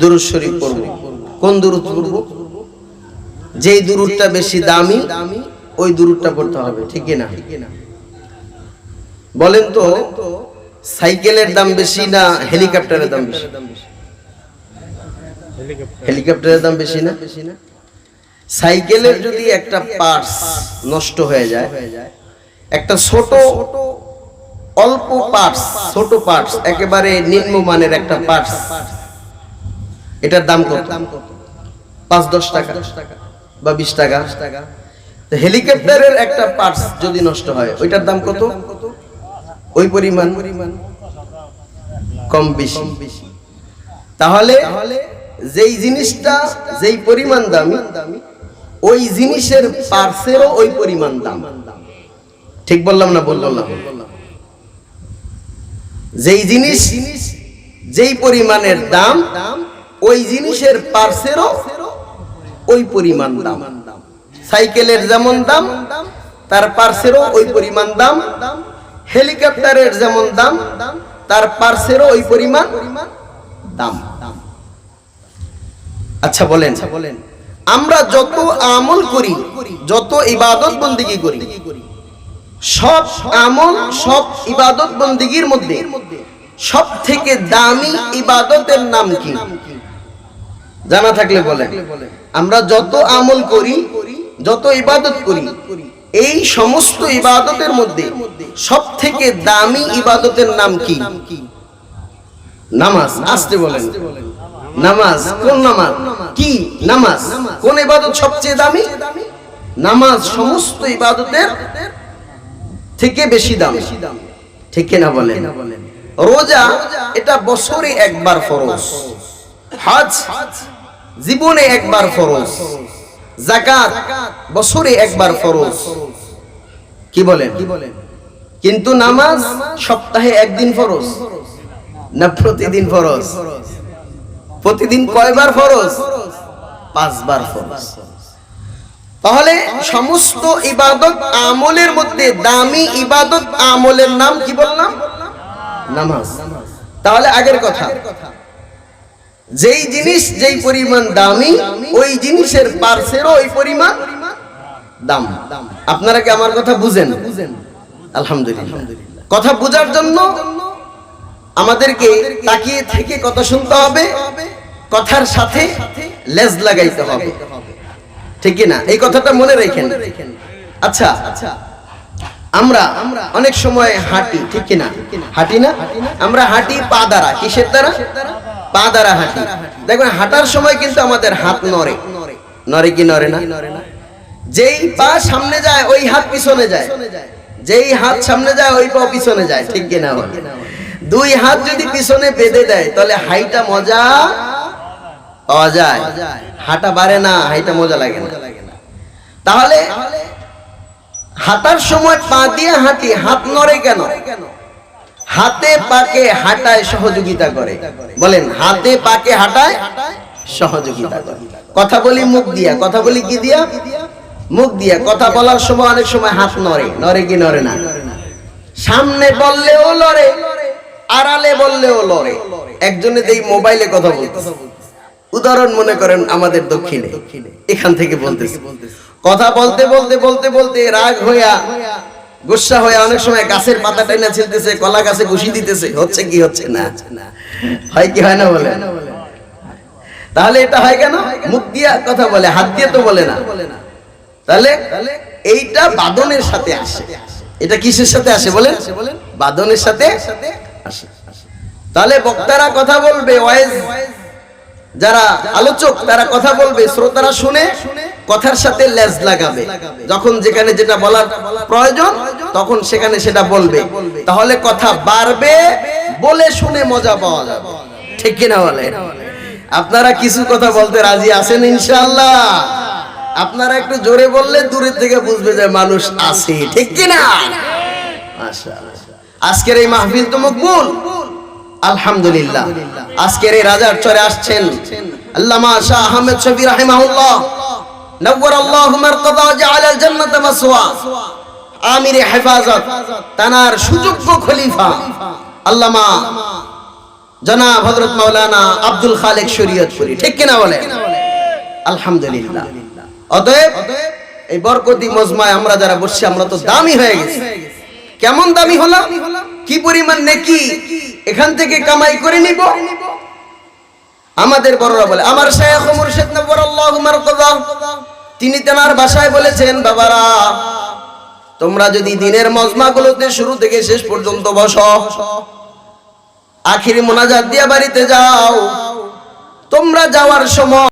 দুরুদ শরীফ কোন দুরুদ পড়ব? যেই দুরুদটা বেশি দামি, ওই দুরুদটা পড়তে হবে, ঠিক না বলেন তো, সাইকেলের দাম বেশি না হেলিকপ্টারের দাম বেশি? হেলিকপ্টারের দাম বেশি না? সাইকেলের যদি একটা পার্টস নষ্ট হয়ে যায়, একটা ছোট, অল্প পার্টস, ছোট পার্টস, একেবারে নিম্নমানের একটা পার্টস এটার দাম কত? পাঁচ দশ টাকা। বা বিশ টাকা। হেলিকপ্টারের একটা পার্টস যদি নষ্ট হয় ওইটার দাম কত? ওই পরিমাণ কম বেশি। তাহলে যেই জিনিসটা যেই পরিমাণ দামি ওই জিনিসের পার্সেরও ওই পরিমাণ দাম। ঠিক বললাম না বললাম? না যেই জিনিস যেই পরিমাণের দাম দাম ওই জিনিসের পার্সেরও ওই পরিমাণ দাম। সাইকেলের যেমন দাম, তার পার্সেরও ওই পরিমাণ দাম, হেলিকপ্টারের যেমন দাম, তার পার্সেরও ওই পরিমাণ দাম। আচ্ছা বলেন। বলেন আমরা যত আমল করি, যত ইবাদত বন্দিগি করি, সব আমল, সব ইবাদত বন্দিগির মধ্যে সব থেকে দামি ইবাদতের নাম কি? জানা থাকলে বলেন। আমরা যত আমল করি যত ইবাদত করি এই সমস্ত ইবাদতের মধ্যে সব থেকে দামি ইবাদতের নাম কি? নামাজ আসতে বলেন। নামাজ কোন নামাজ? কি? নামাজ। কোন ইবাদত সবচেয়ে দামি? নামাজ সমস্ত ইবাদতের থেকে বেশি দাম। ঠিক কিনা বলেন? রোজা এটা বছরে একবার ফরজ। হজ জীবনে একবার ফরজ জাকাত বছরে একবার ফরজ। কি বলেন? কিন্তু নামাজ সপ্তাহে একদিন ফরজ না প্রতিদিন ফরজ? প্রতিদিন কয়বার ফরজ? পাঁচবার ফরজ। তাহলে সমস্ত ইবাদত আমলের মধ্যে দামি ইবাদত আমলের নাম কি বললাম? নামাজ। তাহলে আগের কথা। যেই জিনিস, যেই পরিমাণ দামি, ওই জিনিসের পার্সেরও ওই পরিমাণ দাম। আপনারা কি আমার কথা বুঝেন? আলহামদুলিল্লাহ। কথা বোঝার জন্য আমাদেরকে তাকিয়ে থেকে কথা শুনতে হবে, কথার সাথে লেজ লাগাইতে হবে। ঠিক না এই কথাটা মনে রেখেন। আচ্ছা আমরা অনেক সময় হাঁটি, ঠিক না হাঁটি না? আমরা হাঁটি পা দ্বারা, কিসের দ্বারা? পা দ্বারা হাঁটি। দেখবেন, হাঁটার সময় কিন্তু আমাদের হাত নড়ে। নড়ে কি নড়ে না? যেই পা সামনে যায়, ওই হাত পিছনে যায়। যেই হাত সামনে যায়, ওই পা পিছনে যায়। ঠিক কিনা বলে? দুই হাত যদি পিছনে বেঁধে দেয়, তাহলে হাইটা মজা যায় হাঁটা বাড়ে না, হাইটা মজা লাগে না। তাহলে হাঁটার সময় পা দিয়ে হাঁটি, হাত নড়ে কেন? হাতে পাকে হাঁটায় সহযোগিতা করে। বলেন, হাতে পাকে হাঁটায় সহযোগিতা করে। কথা বলি মুখ দিয়া। কথা বলি কি দিয়া? মুখ দিয়া। কথা বলার সময় অনেক সময় হাত নড়ে। নড়ে কি নড়ে না? সামনে বললেও লড়ে আড়ালে বললেও লড়ে একজনে এই মোবাইলে কথা বলতেছে। উদাহরণ মনে করেন আমাদের দক্ষিণে। এখান থেকে বলতেছে। কথা বলতে বলতে বলতে বলতে রাগ হইয়া গুসা হয়ে অনেক সময় গাছের পাতা টাইনা ছিলতেছে, কলা গাছে ঘুষি দিতেছে। হচ্ছে কি, হচ্ছে না? হয় কি, হয় না বলে? তাহলে এটা হয় কেন? মুখ দিয়া কথা বলে, হাত দিয়ে তো বলে না। তাহলে এইটা বাদনের সাথে আসে। এটা কিসের সাথে আসে বলেন? বাদনের সাথে আসে। তাহলে বক্তারা কথা বলবে, ওয়াইজ। যারা আলোচক, তারা কথা বলবে, শ্রোতারা শুনে শুনে। কথার সাথে লেজ লাগাবে। যখন যেখানে যেটা বলার প্রয়োজন, তখন সেখানে সেটা বলবে। তাহলে কথা বাড়বে বলে শুনে মজা পাওয়া যাবে। ঠিক কিনা বলে আপনারা কিছু কথা বলতে রাজি আছেন ইনশাআল্লাহ? আপনারা একটু জোরে বললে দূরের থেকে বুঝবে যে মানুষ আছে। ঠিক কিনা? আজকের এই মাহফিল তো মকবুল। আলহামদুলিল্লাহ। আজকের এই রাজার চরে আসছেন আল্লামা শাহ আহমেদ শফি রাহিমাহুল্লাহ। জান্নাত মাসওয়া। আমির হেফাজত, তানার সুযোগ্য খলিফা। আল্লামা জনাব হযরত মাওলানা আব্দুল খালেক ঠিক আলহামদুলিল্লাহ। অতএব এই বরকতি মজমায় আমরা যারা বসছি, আমরা তো দামি হয়ে গেছি। কেমন দামি হলাম? কি পরিমাণ নেকি? এখান থেকে কামাই করে নিব। আমাদের বড়রা বলে, আমার শেখ মুর্শিদ নবর আল্লাহু মারকাদা তিনি তেনার বাসায় বলেছেন, বাবারা, তোমরা যদি দিনের মজমা গুলোতে শুরু থেকে শেষ পর্যন্ত বস, আখিরি মোনাজাত দিয়া বাড়িতে যাও, তোমরা যাওয়ার সময়